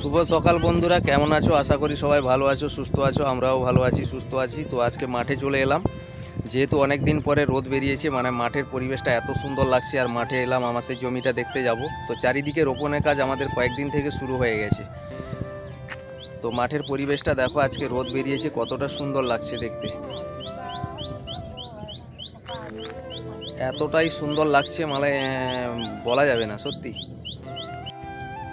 শুভ সকাল বন্ধুরা, কেমন আছো? আশা করি সবাই ভালো আছো, সুস্থ আছো, আমরাও ভালো আছি, সুস্থ আছি। তো আজকে মাঠে চলে এলাম। যেহেতু অনেক দিন পরে রোদ বেরিয়েছে মানে মাঠের পরিবেশটা এত সুন্দর লাগছে, আর মাঠে এলাম, আমার সেই জমিটা দেখতে যাব। তো চারিদিকে রোপণের কাজ আমাদের কয়েকদিন থেকে শুরু হয়ে গেছে। তো মাঠের পরিবেশটা দেখো, আজকে রোদ বেরিয়েছে, কতটা সুন্দর লাগছে দেখতে। এতটাই সুন্দর লাগছে মানে বলা যাবে না, সত্যি।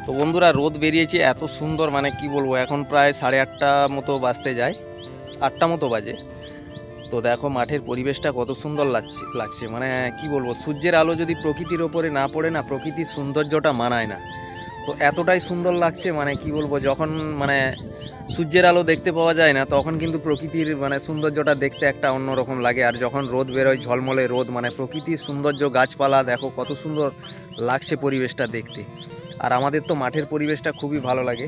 তো বন্ধুরা, রোদ বেরিয়েছে, এত সুন্দর মানে কি বলব, এখন প্রায় সাড়ে আটটা মতো বাজতে যায়, আটটা মতো বাজে। তো দেখো মাঠের পরিবেশটা কত সুন্দর লাগছে লাগছে। মানে কি বলব, সূর্যের আলো যদি প্রকৃতির ওপরে না পড়ে না, প্রকৃতির সৌন্দর্যটা মানায় না। তো এতটাই সুন্দর লাগছে মানে কি বলব, যখন মানে সূর্যের আলো দেখতে পাওয়া যায় না, তখন কিন্তু প্রকৃতির মানে সৌন্দর্যটা দেখতে একটা অন্যরকম লাগে। আর যখন রোদ বেরোয়, ঝলমলে রোদ মানে প্রকৃতির সৌন্দর্য গাছপালা, দেখো কত সুন্দর লাগছে পরিবেশটা দেখতে। আর আমাদের তো মাঠের পরিবেশটা খুবই ভালো লাগে।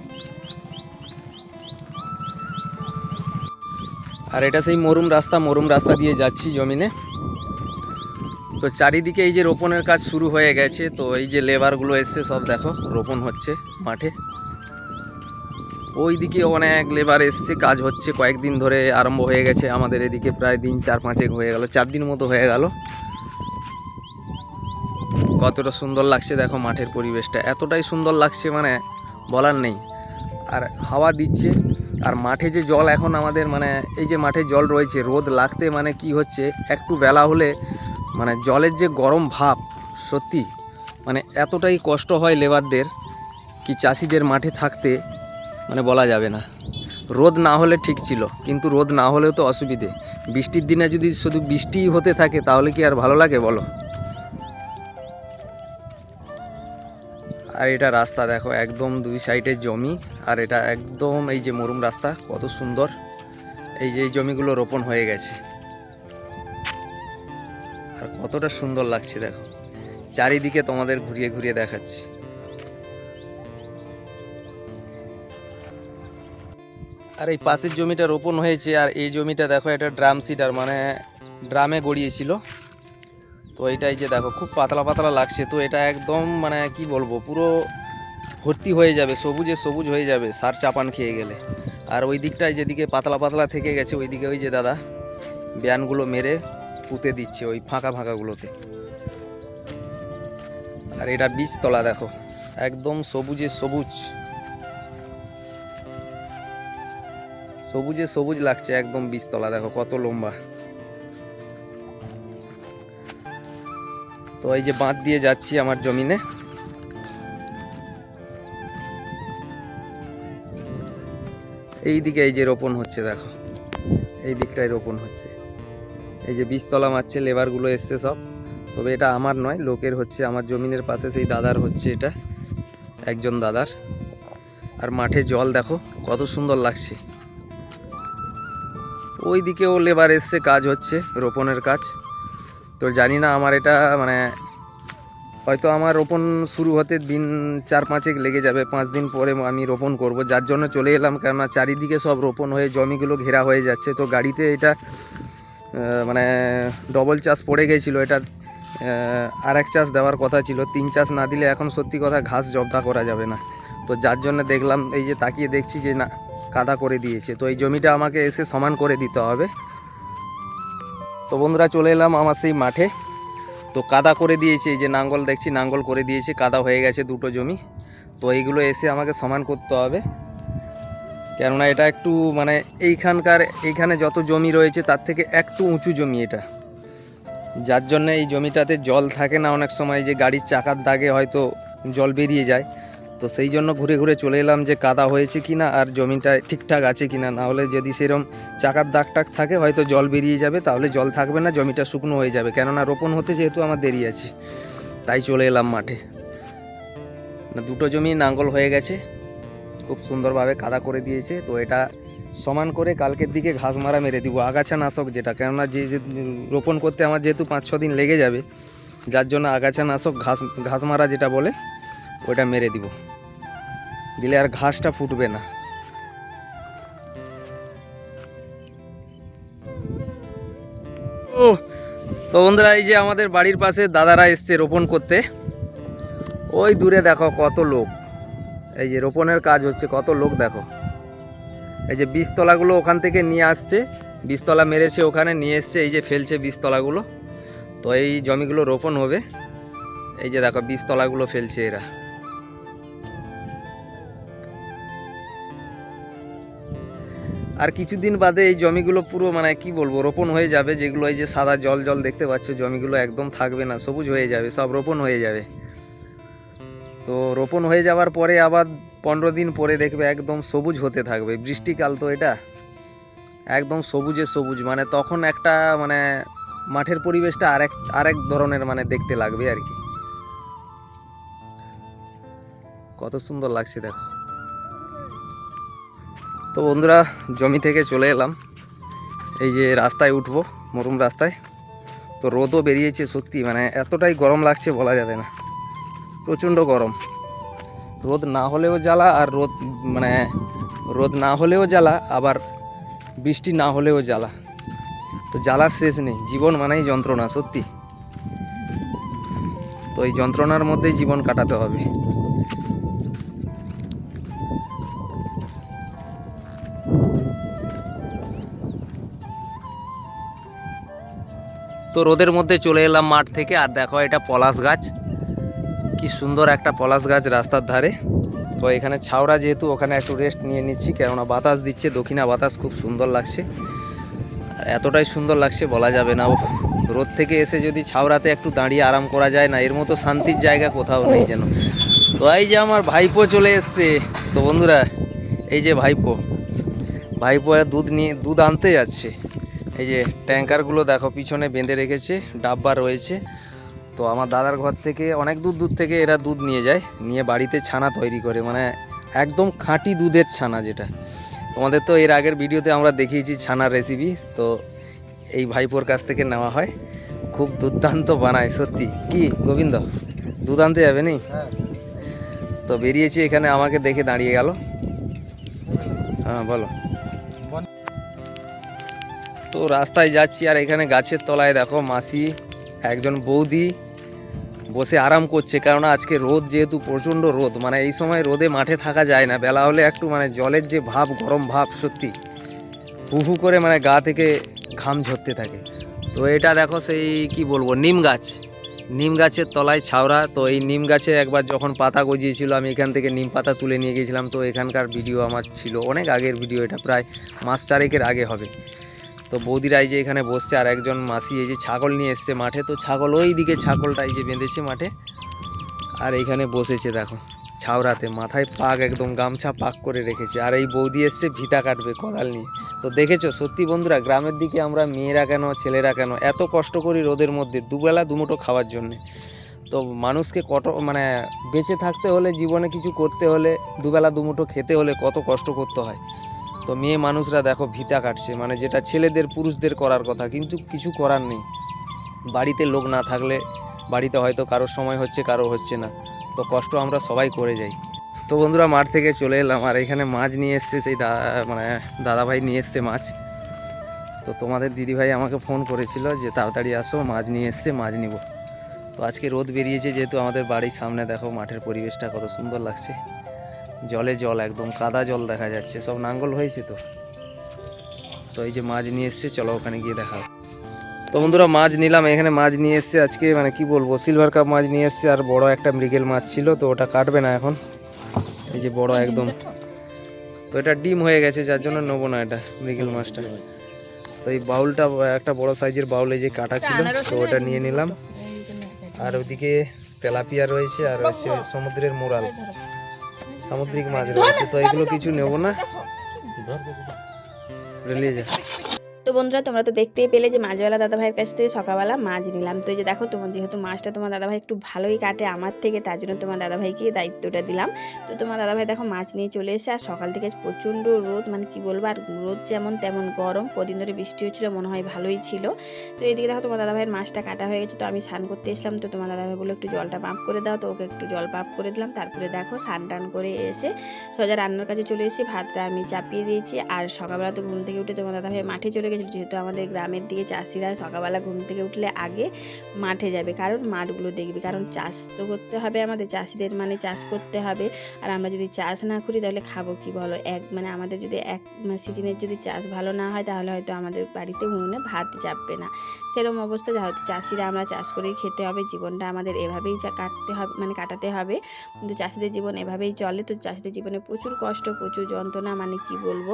আর এটা সেই মরুম রাস্তা মরুম রাস্তা দিয়ে যাচ্ছি জমিনে। তো চারিদিকে এই যে রোপণের কাজ শুরু হয়ে গেছে, তো এই যে লেবারগুলো এসছে, সব দেখো, রোপণ হচ্ছে মাঠে। ওইদিকে অনেক লেবার এসছে, কাজ হচ্ছে, কয়েকদিন ধরে আরম্ভ হয়ে গেছে আমাদের এদিকে, প্রায় দিন চার পাঁচেক হয়ে গেল, চার দিন মতো হয়ে গেল। কতটা সুন্দর লাগছে দেখো মাঠের পরিবেশটা। এতটাই সুন্দর লাগছে মানে বলার নেই। আর হাওয়া দিচ্ছে। আর মাঠে যে জল এখন আমাদের মানে এই যে মাঠে জল রয়েছে, রোদ লাগতে মানে কি হচ্ছে, একটু বেলা হলে মানে জলের যে গরম ভাব, সত্যি মানে এতটাই কষ্ট হয় লেবারদের কি চাষিদের মাঠে থাকতে মানে বলা যাবে না। রোদ না হলে ঠিক ছিল, কিন্তু রোদ না হলেও তো অসুবিধে। বৃষ্টির দিনে যদি শুধু বৃষ্টিই হতে থাকে, তাহলে কি আর ভালো লাগে বলো? আর এটা রাস্তা দেখো, একদম দুই সাইডে জমি, আর এটা একদম এই যে মরুম রাস্তা, কত সুন্দর। এই যে এই জমিগুলো রোপণ হয়ে গেছে। আর কতটা সুন্দর লাগছে দেখো। চারিদিকে তোমাদের ঘুরিয়ে ঘুরিয়ে দেখাচ্ছি। আর এই পাশের জমিটা রোপণ হয়েছে, আর এই জমিটা দেখো, এটা ড্রাম সিডার মানে ড্রামে গড়িয়েছিল। তো এটাই যে দেখো, খুব পাতলা পাতলা লাগছে। তো এটা একদম মানে কি বলব, পুরো ভর্তি হয়ে যাবে, সবুজে সবুজ হয়ে যাবে সার চাপান খেয়ে গেলে। আর ওই দিকটায় যেদিকে পাতলা পাতলা থেকে গেছে, ওইদিকে ওই যে দাদা ব্যানগুলো মেরে পুঁতে দিচ্ছে ওই ফাঁকা ফাঁকাগুলোতে। আর এটা বীজতলা দেখো, একদম সবুজে সবুজ। সবুজে সবুজ লাগছে একদম বীজতলা, দেখো কত লম্বা। তো এই যে বাঁধ দিয়ে যাচ্ছি আমার জমিনে। এই দিকে এই যে রোপণ হচ্ছে, দেখো। এই দিকটায় রোপণ হচ্ছে। এই যে বীজতলা মারছে, লেবারগুলো এসছে সব। তবে এটা আমার নয়, লোকের হচ্ছে। আমার জমিনের পাশে সেই দাদার হচ্ছে এটা, একজন দাদার। আর মাঠে জল, দেখো, কত সুন্দর লাগছে। ওই দিকেও লেবার এসছে, কাজ হচ্ছে, রোপণের কাজ। তো জানি না আমার এটা মানে হয়তো আমার রোপণ শুরু হতে দিন চার পাঁচেক লেগে যাবে, পাঁচ দিন পরে আমি রোপণ করব। যার জন্য চলে এলাম, কেননা চারিদিকে সব রোপণ হয়ে জমিগুলো ঘেরা হয়ে যাচ্ছে। তো গাড়িতে এটা মানে ডবল চাষ পড়ে গেছিল। এটা আর এক চাষ দেওয়ার কথা ছিল। তিন চাষ না দিলে এখন সত্যি কথা ঘাস জব্দা করা যাবে না। তো যার জন্য দেখলাম, এই যে তাকিয়ে দেখছি যে না, কাদা করে দিয়েছে। তো এই জমিটা আমাকে এসে সমান করে দিতে হবে। তো বন্ধুরা চলে এলাম আমার সেই মাঠে। তো কাদা করে দিয়েছে, এই যে নাঙ্গল দেখছি, নাঙ্গল করে দিয়েছে, কাদা হয়ে গেছে দুটো জমি। তো এইগুলো এসে আমাকে সমান করতে হবে। কেননা এটা একটু মানে এইখানকার, এইখানে যত জমি রয়েছে তার থেকে একটু উঁচু জমি এটা। যার জন্য এই জমিটাতে জল থাকে না অনেক সময়, যে গাড়ির চাকার দাগে হয়তো জল বেরিয়ে যায়। তো সেই জন্য ঘুরে ঘুরে চলে এলাম যে কাদা হয়েছে কি না আর জমিটা ঠিকঠাক আছে কি না হলে যদি সেরকম চাকার দাগ টাগ থাকে, হয়তো জল বেরিয়ে যাবে, তাহলে জল থাকবে না, জমিটা শুকনো হয়ে যাবে। কেননা রোপণ হতে যেহেতু আমার দেরি আছে, তাই চলে এলাম মাঠে। দুটো জমি নাঙ্গল হয়ে গেছে, খুব সুন্দরভাবে কাদা করে দিয়েছে। তো এটা সমান করে কালকের দিকে ঘাস মারা মেরে দিব, আগাছা নাশক যেটা। কেননা যে যে রোপণ করতে আমার যেহেতু পাঁচ ছ দিন লেগে যাবে, যার জন্য আগাছা নাশক ঘাস ঘাস মারা যেটা বলে ওটা মেরে দিব। দিলে আর ঘাসটা ফুটবে না। তো বন্ধুরা, এই যে আমাদের বাড়ির পাশে দাদারা এসছে রোপণ করতে। ওই দূরে দেখো কত লোক। এই যে রোপণের কাজ হচ্ছে, কত লোক দেখো। এই যে বীজতলাগুলো ওখান থেকে নিয়ে আসছে, বীজতলা মেরেছে ওখানে, নিয়ে এসছে, এই যে ফেলছে বীজতলাগুলো। তো এই জমিগুলো রোপণ হবে। এই যে দেখো বীজতলাগুলো ফেলছে এরা। আর কিছুদিন বাদে এই জমিগুলো পুরো মানে কি বলব, রোপণ হয়ে যাবে, যেগুলো এই যে সাদা জল জল দেখতে পাচ্ছ, জমিগুলো একদম থাকবে না, সবুজ হয়ে যাবে, সব রোপণ হয়ে যাবে। তো রোপণ হয়ে যাওয়ার পরে আবার পনেরো দিন পরে দেখবে একদম সবুজ হতে থাকবে, বৃষ্টিকাল তো এটা। একদম সবুজে সবুজ মানে তখন একটা মানে মাঠের পরিবেশটা আরেক আরেক ধরনের মানে দেখতে লাগবে আর কি। কত সুন্দর লাগছে দেখো। তো বন্ধুরা, জমি থেকে চলে এলাম। এই যে রাস্তায় উঠবো, মরুম রাস্তায়। তো রোদও বেরিয়েছে সত্যি মানে এতটাই গরম লাগছে বলা যাবে না। প্রচণ্ড গরম। রোদ না হলেও জ্বালা আর রোদ মানে রোদ না হলেও জ্বালা, আবার বৃষ্টি না হলেও জ্বালা। তো জ্বালার শেষ নেই, জীবন মানেই যন্ত্রণা, সত্যি। তো এই যন্ত্রণার মধ্যেই জীবন কাটাতে হবে। তো রোদের মধ্যে চলে এলাম মাঠ থেকে, আর দেখো এটা পলাশ গাছ। কি সুন্দর একটা পলাশ গাছ রাস্তার ধারে। তো এখানে ছাওড়া যেহেতু, ওখানে একটু রেস্ট নিয়ে নিচ্ছি, কেননা বাতাস দিচ্ছে, দক্ষিণা বাতাস খুব সুন্দর লাগছে। আর এতটাই সুন্দর লাগছে বলা যাবে না। রোদ থেকে এসে যদি ছাওড়াতে একটু দাঁড়িয়ে আরাম করা যায় না, এর মতো শান্তির জায়গা কোথাও নেই যেন। তো এই যে আমার ভাইপো চলে এসছে। তো বন্ধুরা, এই যে ভাইপো। ভাইপো দুধ নিয়ে, দুধ আনতে যাচ্ছে। এই যে ট্যাঙ্কারগুলো দেখো, পিছনে বেঁধে রেখেছে, ডাব্বা রয়েছে। তো আমার দাদার ঘর থেকে, অনেক দূর দূর থেকে এরা দুধ নিয়ে যায়, নিয়ে বাড়িতে ছানা তৈরি করে মানে একদম খাঁটি দুধের ছানা যেটা। তোমাদের তো এর আগের ভিডিওতে আমরা দেখিয়েছি ছানার রেসিপি তো এই ভাইপোর কাছ থেকে নেওয়া হয়। খুব দুর্দান্ত বানায়, সত্যি। কি, গোবিন্দ? দুধ আনতে যাবে নি? তো বেরিয়েছি এখানে, আমাকে দেখে দাঁড়িয়ে গেল। হ্যাঁ বলো। তো রাস্তায় যাচ্ছি আর এখানে গাছের তলায় দেখো মাসি, একজন বৌদি বসে আরাম করছে। কেননা আজকে রোদ যেহেতু, প্রচণ্ড রোদ মানে এই সময় রোদে মাঠে থাকা যায় না। বেলা হলে একটু মানে জলের যে ভাব, গরম ভাব, সত্যি হু হু করে মানে গা থেকে ঘাম ঝরতে থাকে। তো এটা দেখো সেই কি বলব, নিম গাছ। নিম গাছের তলায় ছাওড়া। তো এই নিম গাছে একবার যখন পাতা গজিয়েছিল, আমি এখান থেকে নিম পাতা তুলে নিয়ে গেছিলাম। তো এখানকার ভিডিও আমার ছিল, অনেক আগের ভিডিও, এটা প্রায় মাস চারেকের আগে হবে। তো বৌদিরা এই যে এখানে বসছে, আর একজন মাসি এই যে ছাগল নিয়ে এসছে মাঠে। তো ছাগল ওই দিকে ছাগলটা এই যে বেঁধেছে মাঠে। আর এইখানে বসেছে দেখো, ছাওড়াতে। মাথায় পাক একদম, গামছা পাক করে রেখেছে। আর এই বৌদি এসছে ভিতা কাটবে কোদাল নিয়ে। তো দেখেছ, সত্যি বন্ধুরা, গ্রামের দিকে আমরা মেয়েরা কেন, ছেলেরা কেন, এত কষ্ট করি রোদের মধ্যে, দুবেলা দুমুঠো খাওয়ার জন্যে। তো মানুষকে কত মানে বেঁচে থাকতে হলে, জীবনে কিছু করতে হলে, দুবেলা দুমুঠো খেতে হলে কত কষ্ট করতে হয়। তো মেয়ে মানুষরা দেখো ভিতা কাটছে মানে যেটা ছেলেদের পুরুষদের করার কথা, কিন্তু কিছু করার নেই। বাড়িতে লোক না থাকলে বাড়িতে হয়তো কারোর সময় হচ্ছে, কারও হচ্ছে না। তো কষ্ট আমরা সবাই করে যাই। তো বন্ধুরা, মাঠ থেকে চলে এলাম, আর এখানে মাছ নিয়ে এসছে, সেই দা মানে দাদাভাই নিয়ে এসছে মাছ। তো তোমাদের দিদিভাই আমাকে ফোন করেছিল যে, তাড়াতাড়ি আসো, মাছ নিয়ে এসছে, মাছ নিব। তো আজকে রোদ বেরিয়েছে, যেহেতু আমাদের বাড়ির সামনে দেখো, মাঠের পরিবেশটা কত সুন্দর লাগছে। জলে জল একদম কাদা জল দেখা যাচ্ছে সব নাঙ্গল হয়েছে তো। তো এই যে মাছ নিয়ে এসছে চলো ওখানে গিয়ে দেখা। তো বন্ধুরা মাছ নিলাম এখানে মাছ নিয়ে এসছে আজকে মানে কি বলব সিলভার কাপ মাছ নিয়ে এসছে আর বড় একটা মৃগেল মাছ ছিল তো ওটা কাটবে না এখন। এই যে বড় একদম তো এটা ডিম হয়ে গেছে যার জন্য নেব না এটা মৃগেল মাছটা। তো এই বাউলটা একটা বড় সাইজের বাউল এই যে কাটা ছিল তো ওটা নিয়ে নিলাম। আর ওইদিকে তেলাপিয়া রয়েছে আর হচ্ছে সমুদ্রের মোরাল সামুদ্রিক মাছ রয়েছে তো এগুলো কিছু নেব না? রেলিয়ে যা। তো বন্ধুরা, তোমরা তো দেখতেই পেলে যে মাছওয়ালা দাদা ভাইয়ের কাছ থেকে সকালবেলা মাছ নিলাম। তো যে দেখো তোমার যেহেতু মাছটা তোমার দাদা ভাই একটু ভালোই কাটে আমার থেকে, তার জন্য তোমার দাদা ভাইকে দায়িত্বটা দিলাম। তো তোমার দাদা ভাই দেখো মাছ নিয়ে চলে এসে আর সকাল থেকে প্রচণ্ড রোদ মানে কি বলব, আর রোদ যেমন তেমন গরম। কদিন ধরে বৃষ্টি হচ্ছিল, মনে হয় ভালোই ছিল। তো এইদিকে দেখো তোমার দাদা ভাইয়ের মাছটা কাটা হয়ে গেছে, তো আমি স্নান করতে এসলাম তো তোমার দাদা ভাই বলল একটু জলটা পাম্প করে দাও, তো ওকে একটু জল পাম্প করে দিলাম। তারপরে দেখো স্নান টান করে এসে সোজা রান্নার কাছে চলে এসে ভাতটা আমি চাপিয়ে দিয়েছি। আর সকালবেলা তো ঘুম থেকে উঠে তোমার দাদা ভাই মাঠে চলে প্রচুর যেহেতু আমাদের গ্রামের দিকে চাষিরা সকালবেলা ঘুম থেকে উঠলে আগে মাঠে যাবে, কারণ মাঠগুলো দেখবে, কারণ চাষ তো করতে হবে আমাদের, চাষিদের মানে চাষ করতে হবে। আর আমরা যদি চাষ না করি তাহলে খাব কি বলো? এক মানে আমাদের যদি এক সিজনের যদি চাষ ভালো না হয় তাহলে হয়তো আমাদের বাড়িতে উনুনে ভাত যাবে না। সেরকম অবস্থা হয়তো চাষিরা আমরা চাষ করেই খেতে হবে, জীবনটা আমাদের এভাবেই কাটতে হবে মানে কাটাতে হবে। কিন্তু চাষিদের জীবন এভাবেই চলে, তো চাষিদের জীবনে প্রচুর কষ্ট, প্রচুর যন্ত্রণা মানে কি বলব?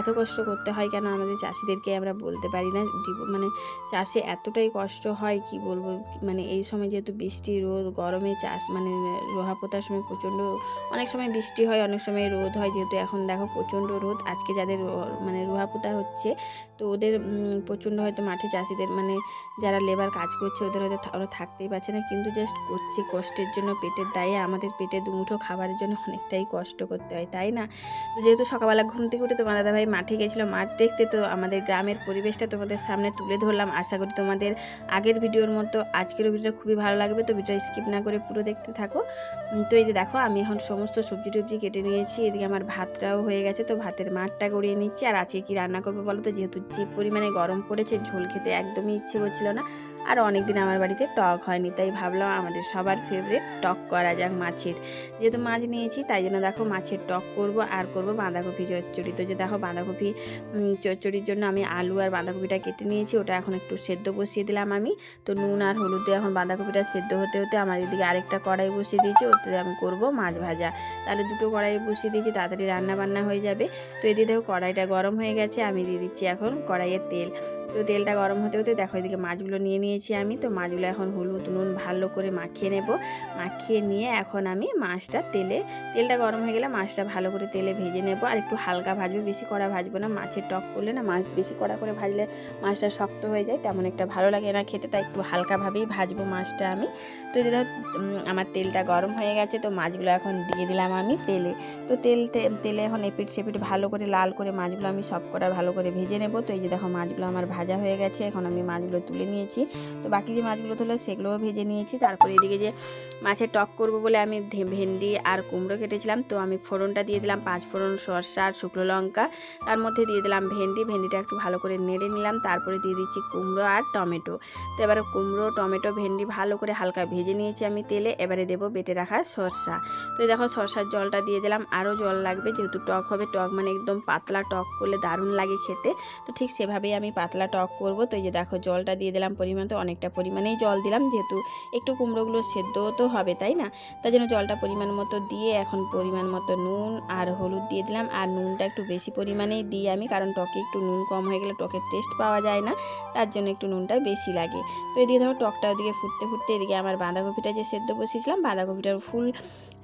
এত কষ্ট করতে হয় কেন আমাদের চাষিদেরকে? আমরা বলতে পারি না। মানে চাষে এতটাই কষ্ট হয় কি বলব? মানে এই সময় যেহেতু বৃষ্টি, রোদ, গরমে চাষ মানে রোহা পোতার সময় প্রচণ্ড, অনেক সময় বৃষ্টি হয়, অনেক সময় রোদ হয়। যেহেতু এখন দেখো প্রচণ্ড রোদ, আজকে যাদের মানে রোহা পোতা হচ্ছে, তো ওদের প্রচণ্ড হয়তো মাঠে চাষিদের মানে যারা লেবার কাজ করছে, ওদের হয়তো ওরা থাকতেই পারছে না। কিন্তু জাস্ট করছে কষ্টের জন্য, পেটের দায়ে, আমাদের পেটে দুমুঠো খাবারের জন্য অনেকটাই কষ্ট করতে হয়, তাই না? তো যেহেতু সকালবেলা ঘুম থেকে উঠে তো তোমার দাদাভাই মাঠে গেছিল, মাঠ দেখতে, তো আমাদের গ্রামের পরিবেশটা তোমাদের সামনে তুলে ধরলাম। আশা করি তোমাদের আগের ভিডিওর মতো আজকের ভিডিওটা খুবই ভালো লাগবে। তো ভিডিও স্কিপ না করে পুরো দেখতে থাকো। তো এই যে দেখো, আমি এখন সমস্ত সবজি টবজি কেটে নিয়েছি। এদিকে আমার ভাতটাও হয়ে গেছে, তো ভাতের মাঠটা গড়িয়ে নিচ্ছি। আর আজকে কি রান্না করব বলো তো? যেহেতু যে পরিমাণে গরম পড়েছে, ঝোল খেতে একদমই ইচ্ছে করছিল না। আর অনেকদিন আমার বাড়িতে টক হয়নি, তাই ভাবলাম আমাদের সবার ফেভারিট টক করা যাক মাছের। যেহেতু মাছ নিয়েছি, তাই জন্য দেখো মাছের টক করব আর করব বাঁধাকপি চচ্চড়ি। তো যে দেখো বাঁধাকপি চচ্চড়ির জন্য আমি আলু আর বাঁধাকপিটা কেটে নিয়েছি, ওটা এখন একটু সেদ্ধ বসিয়ে দিলাম আমি। তো নুন আর হলুদ এখন বাঁধাকপিটা সেদ্ধ হতে হতে আমার এদিকে আরেকটা কড়াই বসিয়ে দিয়েছি, ওতে আমি করব মাছ ভাজা। তাহলে দুটো কড়াই বসিয়ে দিয়েছি, তাড়াতাড়ি রান্না বান্না হয়ে যাবে। তো এদিকে দেখো কড়াইটা গরম হয়ে গেছে, আমি দিয়ে দিচ্ছি এখন কড়াইয়ের তেল। তো তেলটা গরম হতে হতে দেখো এদিকে মাছগুলো নিয়ে নিয়েছি আমি। তো মাছগুলো এখন হলুদ নুন ভালো করে মাখিয়ে নেব। মাখিয়ে নিয়ে এখন আমি মাছটা তেলে তেলটা গরম হয়ে গেলে মাছটা ভালো করে তেলে ভেজে নেব। আর একটু হালকা ভাজবো বেশি কড়া ভাজবো না। মাছের টক করলে না মাছ বেশি কড়া করে ভাজলে মাছটা শক্ত হয়ে যায় তেমন একটা ভালো লাগে না খেতে। তাই একটু হালকাভাবেই ভাজবো মাছটা আমি। তো এই যে দেখো, আমার তেলটা গরম হয়ে গেছে। তো মাছগুলো এখন দিয়ে দিলাম আমি তেলে। তো তেল তেলে এখন এপিট সেপিট ভালো করে লাল করে মাছগুলো আমি সব কটা ভালো করে ভেজে নেব। তো এই যে দেখো মাছগুলো আমার ভাজা হয়ে গেছে, এখন আমি মাছগুলো তুলে নিয়েছি। তো বাকি যে মাছগুলো তুলে সেগুলোও ভেজে নিয়েছি। তারপরে এদিকে যে মাছের টক করব বলে আমি ভেন্ডি আর কুমড়ো কেটেছিলাম। তো আমি ফোড়নটা দিয়ে দিলাম, পাঁচ ফোড়ন সরষা আর শুকনো লঙ্কা। তার মধ্যে দিয়ে দিলাম ভেন্ডি। ভেন্ডিটা একটু ভালো করে নেড়ে নিলাম। তারপরে দিয়ে দিচ্ছি কুমড়ো আর টমেটো। তো এবারে কুমড়ো, টমেটো, ভেন্ডি ভালো করে হালকা ভেজে নিয়েছি আমি তেলে। এবারে দেবো বেটে রাখা সরষা। তো দেখো সরষার জলটা দিয়ে দিলাম। আরও জল লাগবে। যেহেতু টক হবে, টক মানে একদম পাতলা টক করলে দারুণ লাগে খেতে। তো ঠিক সেভাবেই আমি পাতলা টক করব। তো এই যে দেখো জলটা দিয়ে দিলাম পরিমাণ, তো অনেকটা পরিমাণেই জল দিলাম। যেহেতু একটু কুমড়োগুলো সেদ্ধ তো হবে, তাই না? তার জন্য জলটা পরিমাণ মতো দিয়ে এখন পরিমাণ মতো নুন আর হলুদ দিয়ে দিলাম। আর নুনটা একটু বেশি পরিমাণেই দিই আমি, কারণ টকে একটু নুন কম হয়ে গেলে টকের টেস্ট পাওয়া যায় না, তার জন্য একটু নুনটা বেশি লাগে। তো এদিকে ধরো টকটা ওদিকে ফুটতে ফুটতে এদিকে আমার বাঁধাকপিটা যে সেদ্ধ বসিয়েছিলাম, বাঁধাকপিটার ফুল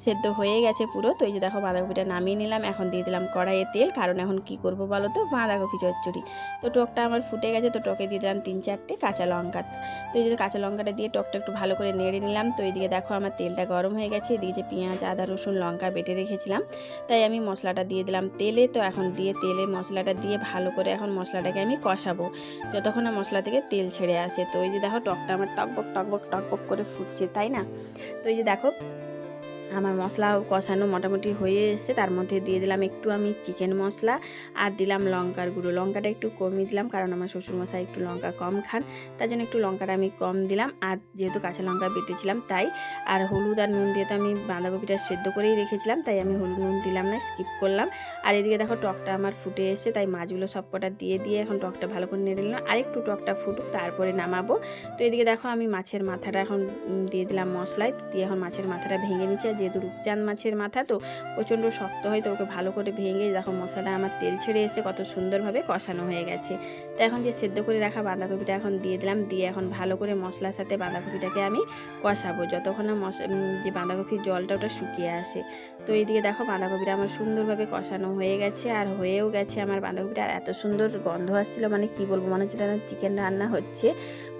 সেদ্ধ হয়ে গেছে পুরো। তো এই যে দেখো বাঁধাকপিটা নামিয়ে নিলাম। এখন দিয়ে দিলাম কড়াইয়ে তেল। কারণ এখন কি করব বলো তো? বাঁধাকপি চচ্চড়ি। তো টকটা আমার ফুটে গেছে। তো টকে দিয়ে দিলাম তিন চারটে কাঁচা লঙ্কা। তো এই যে কাঁচা লঙ্কাটা দিয়ে টকটা একটু ভালো করে নেড়ে নিলাম। তো এইদিকে দেখো আমার তেলটা গরম হয়ে গেছে। এদিকে যে পেঁয়াজ, আদা, রসুন, লঙ্কা বেটে রেখেছিলাম। তাই আমি মশলাটা দিয়ে দিলাম তেলে। তো এখন দিয়ে তেলে মশলাটা দিয়ে ভালো করে এখন মশলাটাকে আমি কষাবো। যতক্ষণ না মশলা থেকে তেল ছেড়ে আসে। তো এই যে দেখো টকটা আমার টকবক টকবক টকবক করে ফুটছে। তাই না? তো এই যে দেখো আমার মশলা কষানো মোটামুটি হয়ে এসেছে। তার মধ্যে দিয়ে দিলাম একটু আমি চিকেন মশলা আর দিলাম লঙ্কার গুঁড়ো। লঙ্কাটা একটু কমিয়ে দিলাম কারণ আমার শ্বশুরমশাই একটু লঙ্কা কম খান। তার জন্য একটু লঙ্কাটা আমি কম দিলাম আর যেহেতু কাঁচা লঙ্কা বেটেছিলাম তাই আর হলুদ আর নুন দিয়ে তো আমি বাঁধাকপিটা সেদ্ধ করেই রেখেছিলাম তাই আমি হলুদ নুন দিলাম না স্কিপ করলাম। আর এদিকে দেখো টকটা আমার ফুটে এসে তাই মাছগুলো সব কটা দিয়ে দিয়ে এখন টকটা ভালো করে নেড়ে দিলাম আর একটু টকটা ফুটুক তারপরে নামাবো। তো এদিকে দেখো আমি মাছের মাথাটা এখন দিয়ে দিলাম মশলায়। দিয়ে এখন মাছের মাথাটা ভেঙে নিচ্ছি যেহেতু রূপচাঁদ মাছের মাথা তো প্রচণ্ড শক্ত হয়, তো ওকে ভালো করে ভেঙে দেখো মশলাটা আমার তেল ছেড়ে এসে কত সুন্দরভাবে কষানো হয়ে গেছে। তো এখন যে সেদ্ধ করে রাখা বাঁধাকপিটা এখন দিয়ে দিলাম, দিয়ে এখন ভালো করে মশলার সাথে বাঁধাকপিটাকে আমি কষাবো, যতক্ষণ না যে বাঁধাকপির জলটা ওটা শুকিয়ে আসে। তো এইদিকে দেখো বাঁধাকপিটা আমার সুন্দরভাবে কষানো হয়ে গেছে, আর হয়েও গেছে আমার বাঁধাকপিটা আর এত সুন্দর গন্ধ আসছিল মানে কি বলব, মনে হচ্ছে চিকেন রান্না হচ্ছে।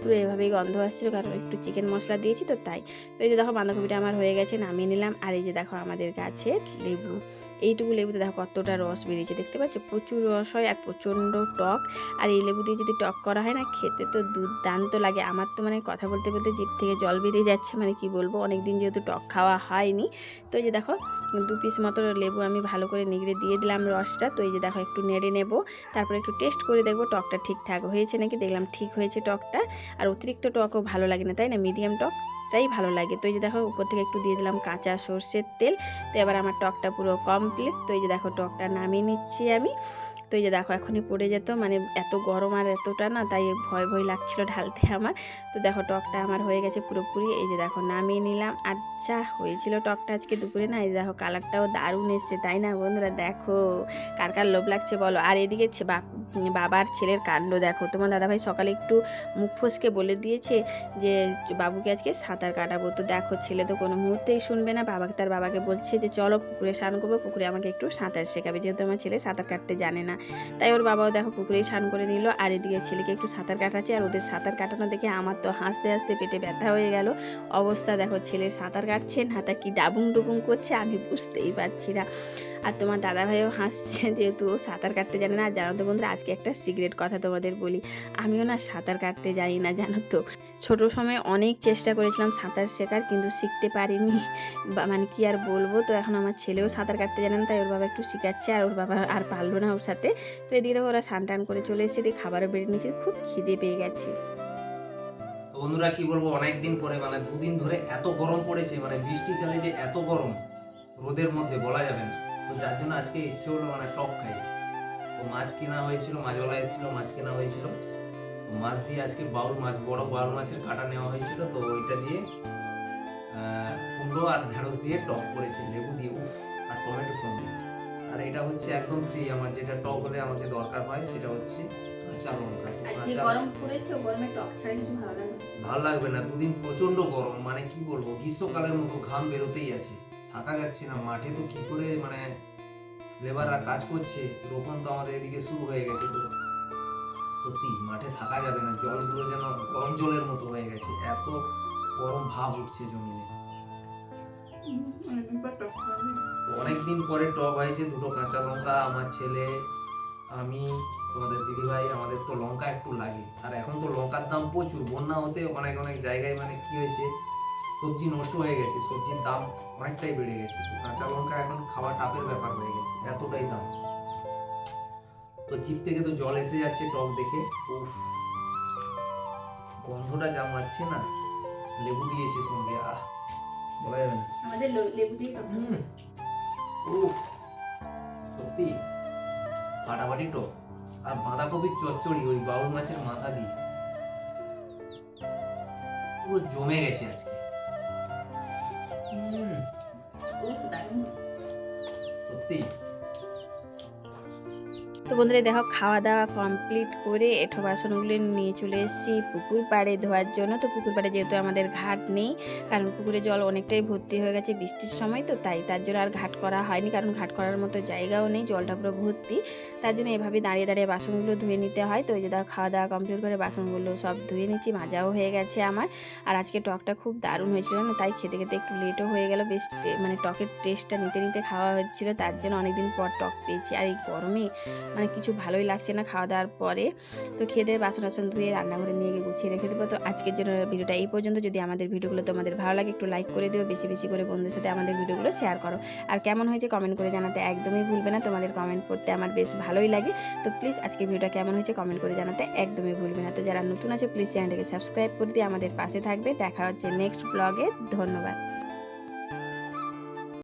পুরো এভাবেই গন্ধ আসছিল, কারণ একটু চিকেন মশলা দিয়েছি তো তাই। তো এই যে দেখো বাঁধাকপিটা আমার হয়ে গেছে, নামিয়ে নিলাম। আর এই যে দেখো আমাদের গাছের লেবু এইটুকু লেবুতে দেখো কতটা রস বেরিয়েছে। দেখতে পাচ্ছ? প্রচুর রস হয় আর প্রচণ্ড টক। আর এই লেবু দিয়ে যদি টক করা হয় না, খেতে তো দুর্দান্ত লাগে। আমার তো মানে কথা বলতে বলতে জিভ থেকে জল বেরিয়ে যাচ্ছে মানে কি বলব? অনেক দিন যেহেতু টক খাওয়া হয়নি। তো এই যে দেখো, দু পিস মতো লেবু আমি ভালো করে নিগড়ে দিয়ে দিলাম রসটা। তো এই যে দেখো, একটু নেড়ে নেব। তারপরে একটু টেস্ট করে দেখব টকটা ঠিকঠাক হয়েছে নাকি? দেখলাম ঠিক হয়েছে টকটা। আর অতিরিক্ত টকও ভালো লাগে না, তাই না? মিডিয়াম টকটাই ভালো লাগে। তো এই যে দেখো, উপর থেকে একটু দিয়ে দিলাম কাঁচা সর্ষের তেল। তো এবার আমার টকটা পুরো কমপ্লিট তো এই যে দেখো, টকটা নামিয়ে নিচ্ছি আমি। তো এই যে দেখো, এখনই পড়ে যেত মানে এত গরম আর এতটা না, তাই ভয় ভয় লাগছিল ঢালতে আমার। তো দেখো, টকটা আমার হয়ে গেছে পুরোপুরি। এই যে দেখো, নামিয়ে নিলাম। আর যা হয়েছিল টকটা আজকে দুপুরে না, এই যে দেখো, কালারটাও দারুণ এসছে, তাই না বন্ধুরা? দেখো, কার কার লোভ লাগছে বলো? আর এদিকে বাবার ছেলের কাণ্ড দেখো। তোমার দাদাভাই সকালে একটু মুখ ফসকে বলে দিয়েছে যে, বাবুকে আজকে সাঁতার কাটাবো। তো দেখো, ছেলে তো কোনো মুহূর্তেই শুনবে না। বাবাকে তার বাবাকে বলছে যে, চলো পুকুরে স্নান করব, পুকুরে আমাকে একটু সাঁতার শেখাবে। যেহেতু আমার ছেলে সাঁতার কাটতে জানে না। তাই ওর বাবাও দেখো পুকুরেই স্নান করে নিল, আর এদিকে ছেলেকে একটু সাঁতার কাটাচ্ছে, আর ওদের সাঁতার কাটানো দেখে আমার তো হাসতে হাসতে পেটে ব্যথা হয়ে গেল। অবস্থা দেখো, ছেলে সাঁতার কাটছে হাতা কি ডাবুং ডুবুং করছে, আমি বুঝতেই পারছি না। আর তোমার দাদাভাইও হাসছে, যেহেতু ও সাঁতার কাটতে জানে না, আর জানো তো বন্ধুরা, আজকে একটা সিগারেট কথা তোমাদের বলি। আমিও না সাঁতার কাটতে জানি না, জানো তো। ছোটো সময় অনেক চেষ্টা করেছিলাম সাঁতার শেখার, কিন্তু শিখতে পারিনি। মানে কি আর বলব? তো এখন আমার ছেলেও সাঁতার কাটতে জানে না, তাই ওর বাবা একটু শিখাচ্ছে, আর ওর বাবা আর পারল না ওর সাথে। তো এদিকে ওরা স্নান টান করে চলে এসেছে দিয়ে খাবারও বেড়ে নিয়েছে, খুব খিদে পেয়ে গেছে। বন্ধুরা, কি বলব? অনেক দিন পরে মানে দুদিন ধরে এত গরম পড়েছে মানে বৃষ্টিকালে যে এত গরম, রোদের মধ্যে বলা যাবে না। তো যার জন্য আজকে ইচ্ছে হলো মানে টক খাই। তো মাছ কেনা হয়েছিল, মাছওয়ালা এসেছিল, মাছ কেনা হয়েছিল। মাছ দিয়ে আজকে বাউল মাছ বড় বাউল মাছের কাটা নেওয়া হয়েছিল তো ওইটা দিয়ে কুমড়ো আর ঢেঁড়স দিয়ে টক করেছে লেবু দিয়ে উফ আর টমেটো সঙ্গে। আর এটা হচ্ছে একদম ফ্রি আমার যেটা টক হলে আমাকে দরকার হয় সেটা হচ্ছে কাঁচা লঙ্কা। তো পড়েছে গরমে টক ছাড়া কিছু ভালো লাগে ভালো লাগবে না দুদিন প্রচণ্ড গরম মানে কি বলব গ্রীষ্মকালের মতো ঘাম বেরোতেই আছে থাকা যাচ্ছে না মাঠে তো কি করে মানে লেবাররা কাজ করছে রোপণ তো আমাদের এদিকে শুরু হয়ে গেছে তো। সত্যি মাঠে থাকা যাবে না জলগুলো যেন গরম জলের মতো হয়ে গেছে এত গরম ভাব উঠছে জমিনে। অনেকদিন পরে টক হয়েছে দুটো কাঁচা লঙ্কা আমার ছেলে আমি তোমাদের দিদিভাই আমাদের তো লঙ্কা একটু লাগে। আর এখন তো লঙ্কার দাম প্রচুর বন্যা হতে অনেক অনেক জায়গায় মানে কি হয়েছে সবজি নষ্ট হয়ে গেছে সবজির দাম অনেকটাই বেড়ে গেছে। কাঁচা লঙ্কা এখন খাওয়া টাপের ব্যাপার হয়ে গেছে এতটাই দাম। তো জিপ থেকে তো জল এসে যাচ্ছে টক দেখে। উফ গন্ধটা যা মারছে না। লেবু দিয়েছে সঙ্গে আহ বলা যাবে না। আমাদের লেবু দিয়ে উফ, সত্যি ফাটাফাটি টক। আর বাঁধাকপির চচ্চড়ি ওই বাউল মাছের মাথা দিয়ে। পুরো জমে গেছে আজকে। সত্যি। তো বন্ধুরা দেখো খাওয়া দাওয়া কমপ্লিট করে এঠো বাসনগুলো নিয়ে চলে এসেছি পুকুর পাড়ে ধোয়ার জন্য। তো পুকুর পাড়ে যেহেতু আমাদের ঘাট নেই, কারণ পুকুরে জল অনেকটাই ভর্তি হয়ে গেছে বৃষ্টির সময়, তো তাই তার জন্য আর ঘাট করা হয়নি, কারণ ঘাট করার মতো জায়গাও নেই, জলটা পুরো ভর্তি। তার জন্য এভাবে দাঁড়িয়ে দাঁড়িয়ে বাসনগুলো ধুয়ে নিতে হয়। তো ওই যে দেখো খাওয়া দাওয়া কমপ্লিট করে বাসনগুলো সব ধুয়ে নিচ্ছি, মাজাও হয়ে গেছে আমার। আর আজকে টকটা খুব দারুণ হয়েছিল না তাই খেতে খেতে একটু লেটও হয়ে গেল, বেশ মানে টকের টেস্টটা নিতে নিতে খাওয়া হচ্ছিল, তার জন্য অনেকদিন পর টক পেয়েছি। আর এই গরমে মানে কিছু ভালোই লাগছে না খাওয়া দাওয়ার পরে। তো খেয়ে দিয়ে বাসন টাসন ধুয়ে রান্নাঘরে নিয়ে গিয়ে গুছিয়ে রেখে দেবো। তো আজকের জন্য ভিডিওটা এই পর্যন্ত। যদি আমাদের ভিডিওগুলো তোমাদের ভালো লাগে একটু লাইক করে দিও, বেশি বেশি করে বন্ধুদের সাথে আমাদের ভিডিওগুলো শেয়ার করো। আর কেমন হয়েছে কমেন্ট করে জানাতে একদমই ভুলবে না। তোমাদের কমেন্ট পড়তে আমার বেশ ভালোই লাগে। তো প্লিজ আজকে ভিডিওটা কেমন হয়েছে কমেন্ট করে জানাতে একদমই ভুলবে না। তো যারা নতুন আছে প্লিজ চ্যানেলটাকে সাবস্ক্রাইব করে দিয়ে আমাদের পাশে থাকবে। দেখা হচ্ছে নেক্সট ব্লগে ধন্যবাদ।